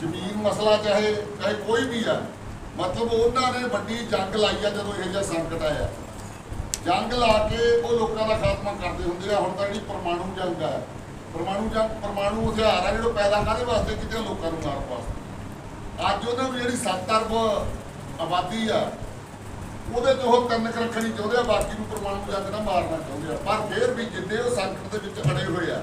ਜ਼ਮੀਨ ਮਸਲਾ ਚਾਹੇ ਚਾਹੇ ਕੋਈ ਵੀ ਆ, ਮਤਲਬ ਉਹਨਾਂ ਨੇ ਵੱਡੀ ਜੰਗ ਲਾਈ ਆ ਜਦੋਂ ਇਹ ਜਿਹਾ ਸੰਕਟ ਆਇਆ। ਜੰਗ ਲਾ ਕੇ ਉਹ ਲੋਕਾਂ ਦਾ ਖਾਤਮਾ ਕਰਦੇ ਹੁੰਦੇ ਆ, ਹੁਣ ਤਾਂ ਜਿਹੜੀ ਪਰਮਾਣੂ ਜੰਗ ਆ। ਪਰਮਾਣੂ ਜੰਗ, ਪਰਮਾਣੂ ਹਥਿਆਰ ਆ ਜਿਹੜੇ ਪੈਦਾ ਕਾਹਦੇ ਵਾਸਤੇ? ਕੀਤੇ ਲੋਕਾਂ ਨੂੰ ਮਾਰਨ ਵਾਸਤੇ। ਅੱਜ ਉਹਨਾਂ ਨੂੰ ਜਿਹੜੀ 7 ਅਰਬ ਆਬਾਦੀ ਆ, ਉਹਦੇ ਤੋਂ ਉਹ ਤਿੰਨ ਰੱਖਣੀ ਚਾਹੁੰਦੇ ਆ, ਬਾਕੀ ਨੂੰ ਪਰਮਾਣੂ ਜੰਗ ਨਾਲ ਮਾਰਨਾ ਚਾਹੁੰਦੇ ਆ। ਪਰ ਫਿਰ ਵੀ ਜਿੰਨੇ ਉਹ ਸੰਕਟ ਦੇ ਵਿੱਚ ਅੜੇ ਹੋਏ ਆ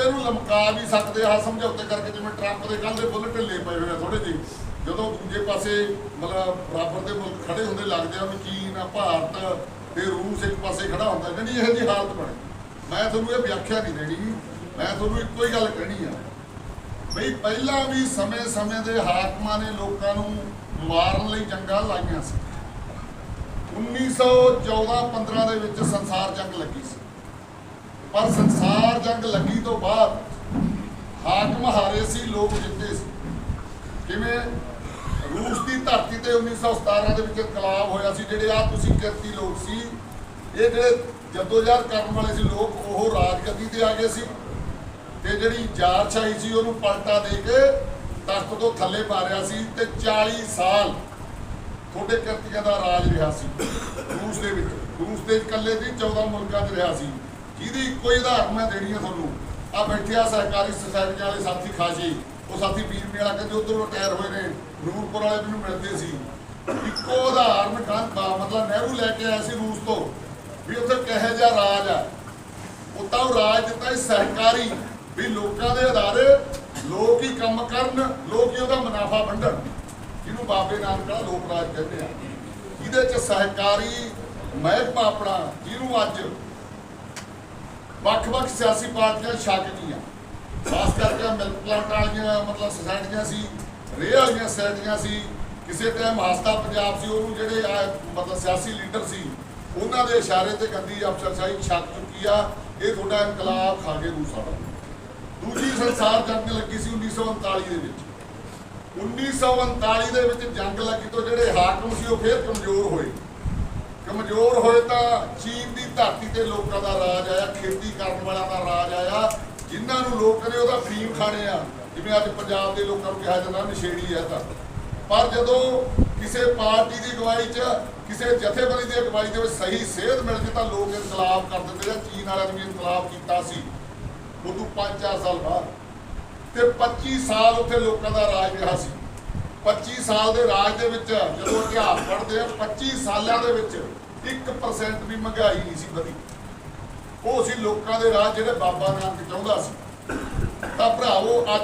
ਉਹ ਇਹਨੂੰ ਲਮਕਾ ਵੀ ਸਕਦੇ ਆ ਸਮਝੌਤੇ ਕਰਕੇ ਜਿਵੇਂ ਟਰੰਪ ਦੇ ਕੱਲ ਦੇ ਬੁੱਲ ਢਿੱਲੇ ਪਏ ਹੋਏ ਆ ਥੋੜੇ ਜਿਹੇ। ਜਦੋਂ ਦੂਜੇ ਪਾਸੇ ਮਤਲਬ ਬਰਾਬਰ ਦੇ ਮੁਲਕ ਖੜੇ ਹੁੰਦੇ ਲੱਗਦੇ ਆ ਵੀ ਚੀਨ ਆ ਭਾਰਤ ਤੇ ਰੂਸ ਇੱਕ ਪਾਸੇ ਖੜਾ ਹੁੰਦਾ ਜਿਹੜੀ ਇਹੋ ਜਿਹੀ ਹਾਲਤ ਬਣੇ। ਮੈਂ ਤੁਹਾਨੂੰ ਇਹ ਵਿਆਖਿਆ ਨਹੀਂ ਦੇਣੀ। ਮੈਂ ਤੁਹਾਨੂੰ ਇੱਕੋ ਹੀ ਗੱਲ ਕਹਿਣੀ ਆ। ਬਈ ਪਹਿਲਾਂ ਵੀ ਸਮੇਂ-ਸਮੇਂ ਦੇ ਹਾਕਮਾਂ ਨੇ ਲੋਕਾਂ ਨੂੰ ਮਾਰਨ ਲਈ ਜੰਗਾਂ ਲਾਈਆਂ ਸੀ। 1914-15 ਦੇ ਵਿੱਚ ਸੰਸਾਰ ਜੰਗ ਲੱਗੀ ਸੀ। ਪਰ ਜੰਗ ਲੱਗੀ ਤੋਂ ਬਾਅਦ ਹਾਕਮ ਹਾਰੇ ਸੀ, ਲੋਕ ਜਿੱਤੇ ਸੀ। ਕਿਵੇਂ ਰੂਸ ਦੀ ਧਰਤੀ ਤੇ 1917 ਦੇ ਵਿੱਚ ਇਨਕਲਾਬ ਹੋਇਆ ਸੀ, ਜਿਹੜੇ ਆ ਤੁਸੀਂ ਕਿਰਤੀ ਲੋਕ ਸੀ, ਇਹ ਜਿਹੜੇ ਜਦੋਜਹਿਦ ਕਰਨ ਵਾਲੇ ਸੀ, ਲੋਕ ਉਹ ਰਾਜਗੱਦੀ ਤੇ ਆ ਗਏ ਸੀ ਤੇ ਜਿਹੜੀ ਜਾਰਸ਼ਾਹੀ ਸੀ, ਉਹਨੂੰ ਪਲਟਾ ਦੇ ਕੇ ਤਖਤ ਤੋਂ ਥੱਲੇ ਮਾਰਿਆ ਸੀ ਤੇ 40 ਸਾਲ ਤੁਹਾਡੇ ਕਿਰਤੀਆਂ ਦਾ ਰਾਜ ਰਿਹਾ ਸੀ। ਰੂਸ ਦੇ ਵਿੱਚ, ਰੂਸ ਦੇ ਇਕੱਲੇ ਦੀ 14 ਮੁਲਕਾਂ 'ਚ ਰਿਹਾ ਸੀ। ਜਿਹਦੀ ਇੱਕੋ ਹੀ ਉਦਾਹਰਨ ਮੈਂ ਦੇਣੀ ਆ ਤੁਹਾਨੂੰ? ਆ ਬੈਠੇ ਆ ਸਹਿਕਾਰੀ ਸੁਸਾਇਟੀਆਂ ਵਾਲੇ ਸਾਥੀ ਖਾਜੀ ਉਹ ਸਾਥੀ ਵੀਰ ਮੇਰਾ ਕਹਿੰਦੇ ਉਧਰੋਂ ਰਿਟਾਇਰ ਹੋਏ ਨੇ। ਨੂਰਪੁਰ ਵਾਲੇ ਮੈਨੂੰ ਮਿਲਦੇ ਸੀ। ਇੱਕੋ ਉਦਾਹਰਨ ਕਹਿੰਦਾ ਮਤਲਬ ਨਹਿਰੂ ਲੈ ਕੇ ਆਇਆ ਸੀ ਰੂਸ ਤੋਂ। ਵੀ ਉੱਥੇ ਕਿਹੋ ਜਿਹਾ ਰਾਜ ਆ। ਉਹ ਉਹ ਰਾਜ ਦਿੱਤਾ ਸਹਿਕਾਰੀ ਵੀ ਲੋਕਾਂ ਦੇ ਅਦਾਰੇ ਲੋਕ ਹੀ ਕੰਮ ਕਰਨ, ਲੋਕ ਹੀ ਉਹਦਾ ਮੁਨਾਫਾ ਵੰਡਣ। ਜਿਹਨੂੰ ਬਾਬੇ ਨਾਨਕ ਦਾ ਲੋਕ ਰਾਜ ਕਹਿੰਦੇ ਆ। ਇਹਦੇ ਚ ਸਹਿਕਾਰੀ ਮਹਿਕਮਾ ਆਪਣਾ, ਜਿਹਨੂੰ ਅੱਜ ਵੱਖ-ਵੱਖ ਸਿਆਸੀ ਪਾਰਟੀਆਂ ਛੱਕ ਗਈਆਂ ਖਾਸ ਕਰਕੇ ਮਿਲਕ ਪਲਾਂਟ ਵਾਲੀਆਂ ਮਤਲਬ ਸੁਸਾਇਟੀਆਂ ਸੀ, ਰੇਹ ਵਾਲੀਆਂ ਸੁਸਾਇਟੀਆਂ ਸੀ, ਕਿਸੇ ਟਾਈਮ ਹਸਤਾ ਪੰਜਾਬ ਸੀ, ਉਹਨੂੰ ਜਿਹੜੇ ਮਤਲਬ ਸਿਆਸੀ ਲੀਡਰ ਸੀ, ਉਹਨਾਂ ਦੇ ਇਸ਼ਾਰੇ ਤੇ ਗੰਦੀ ਅਫਸਰਸ਼ਾਹੀ ਛੱਕ ਚੁੱਕੀ ਆ, ਇਹ ਤੁਹਾਡਾ ਇਨਕਲਾਬ ਖਾ ਕੇ ਰੂਸਾ ਦੂਜੀ ਸੰਸਾਰ ਜੰਗ ਲੱਗੀ ਸੀ 1939 ਦੇ ਵਿੱਚ। 1939 ਦੇ ਵਿੱਚ ਜੰਗ ਲੱਗੀ ਤੋਂ ਜਿਹੜੇ ਹਾਕਮ ਸੀ, ਉਹ ਫੇਰ ਕਮਜ਼ੋਰ ਹੋਏ। ਕਮਜ਼ੋਰ ਹੋਏ ਤਾਂ ਚੀਨ ਦੀ ਧਰਤੀ ਤੇ ਲੋਕਾਂ ਦਾ ਰਾਜ ਆਇਆ, ਖੇਤੀ ਕਰਨ ਵਾਲਿਆਂ ਦਾ ਰਾਜ ਆਇਆ। ਜਿਨ੍ਹਾਂ ਨੂੰ ਲੋਕ ਨੇ ਉਹਦਾ ਫੀਮ ਖਾਣੇ ਆ। ਜਿਵੇਂ ਅੱਜ ਪੰਜਾਬ ਦੇ ਲੋਕਾਂ ਨੂੰ ਕਿਹਾ ਜਾਂਦਾ, ਨਸ਼ੇੜੀ ਹੈ ਤਾਂ। ਪਰ ਜਦੋਂ ਕਿਸੇ ਪਾਰਟੀ ਦੀ ਅਗਵਾਈ 'ਚ, ਕਿਸੇ ਜਥੇਬੰਦੀ ਦੀ ਅਗਵਾਈ ਦੇ ਵਿੱਚ ਸਹੀ ਸੇਧ ਮਿਲ ਜੇ ਤਾਂ ਲੋਕ ਇਨਕਲਾਬ ਕਰ ਦਿੰਦੇ ਆ। ਚੀਨ ਵਾਲਿਆਂ ਨੇ ਵੀ ਇਨਕਲਾਬ ਕੀਤਾ ਸੀ। ਉਦੋਂ 5-4 ਸਾਲ ਬਾਅਦ। ਤੇ 25 ਸਾਲ ਉੱਥੇ ਲੋਕਾਂ ਦਾ ਰਾਜ ਰਿਹਾ ਸੀ। 25 ਸਾਲ ਦੇ ਰਾਜ ਦੇ ਵਿੱਚ ਜਦੋਂ ਇਤਿਹਾਸ ਪੜ੍ਹਦੇ ਆ 25 ਸਾਲਾਂ ਦੇ ਵਿੱਚ 1% ਵੀ ਮਹਿੰਗਾਈ ਨਹੀਂ ਸੀ ਵਧੀ। ਉਹ ਸੀ ਲੋਕਾਂ ਦੇ ਰਾਜ ਜਿਹੜੇ ਬਾਬਾ ਨਾਨਕ ਚਾਹੁੰਦਾ ਸੀ। ਤਾਂ ਭਰਾਵੋ, ਅੱਜ